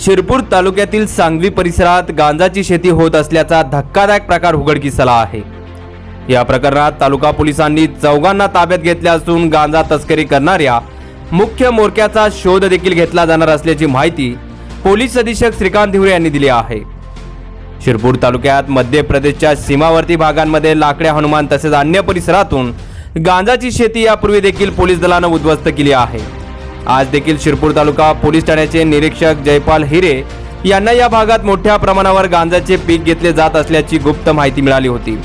शिरपूर तालुक्यातील सांगवी परिसरात गांजाची शेती होत असल्याचा धक्कादायक प्रकार उघडकीस आला आहे. या प्रकरणात तालुका पोलिसांनी चौघांना ताब्यात घेतल्या असून गांजा तस्करी करणाऱ्या मुख्य मोर्क्याचा शोध देखील घेतला जाणार असल्याची माहिती पोलीस अधीक्षक श्रीकांत धिवरे यांनी दिली आहे. शिरपूर तालुक्यात मध्य प्रदेशच्या सीमावर्ती भागांमध्ये लाकड्या हनुमान तसेच अन्य परिसरातून गांजाची शेती यापूर्वी देखील पोलीस दलानं उद्ध्वस्त केली आहे. आज देखील शिरपूर तालुका पोलीस ठाण्याचे निरीक्षक जयपाल हिरे यांना या भागात मोठ्या प्रमाणावर गांजाचे पीक घेतले जात असल्याची गुप्त माहिती मिळाली होती.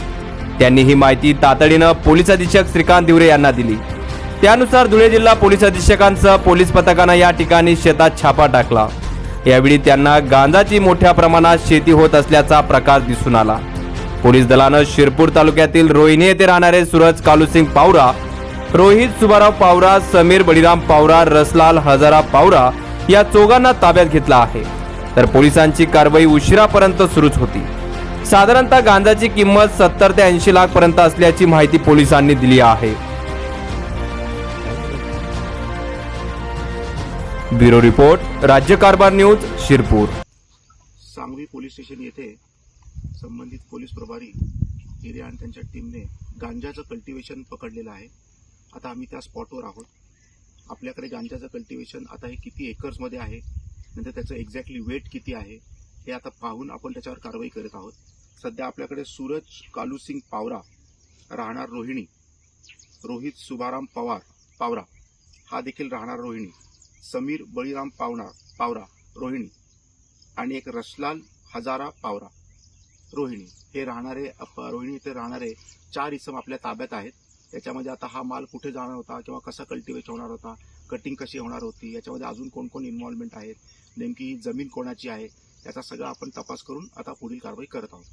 त्यांनी ही माहिती तातडीनं पोलीस अधीक्षक श्रीकांत दिवरे यांना दिली. त्यानुसार धुळे जिल्हा पोलीस अधीक्षकांसह पोलीस पथकानं या ठिकाणी शेतात छापा टाकला. यावेळी त्यांना गांजाची मोठ्या प्रमाणात शेती होत असल्याचा प्रकार दिसून आला. पोलीस दलानं शिरपूर तालुक्यातील रोहिणी येथे राहणारे सूरज कालूसिंग पावरा रोहित सुभाराव पावरा समीर बळीराम पावरा रसलाल हजारा पावरा या चोगांना ताब्यात घेतला आहे. तर पोलिसांची कारवाई उशिरापर्यंत सुरूच होती. साधारणतः गांजाची किंमत सत्तर ते ऐंशी लाख पर्यंत असल्याची माहिती पोलिसांनी दिली आहे. ब्युरो रिपोर्ट राज्य कारभार news Shirpur. Sangvi police station येथे संबंधित पोलीस प्रभारी हिरे आणि त्यांच्या टीमने गांजाचं कल्टिवेशन पकडलेलं आहे. आता आम्ही त्या स्पॉटवर आहोत. आपल्याकडे गांजाचं कल्टिवेशन आता हे किती एकर्समध्ये आहे? नंतर त्याचं एक्झॅक्टली वेट किती आहे? हे आता पाहून आपण त्याच्यावर कारवाई करत आहोत. सध्या आपल्याकडे सूरज कालूसिंग पावरा राहणार रोहिणी रोहित सुभाराम पवार पावरा हा देखील राहणार रोहिणी समीर बळीराम पावणार पावरा रोहिणी आणि एक रसलाल हजारा पावरा रोहिणी. हे राहणारे रोहिणी इथे राहणारे चार इसम आपल्या ताब्यात आहेत. त्याच्यामध्ये आता हा माल कुठे जाणार होता किंवा कसा कल्टिवेट होणार होता कटिंग कशी होणार होती याच्यामध्ये अजून कोण कोण इन्व्हॉल्वमेंट आहेत नेमकी ही जमीन कोणाची आहे याचा सगळा आपण तपास करून आता पुढील कारवाई करत आहोत.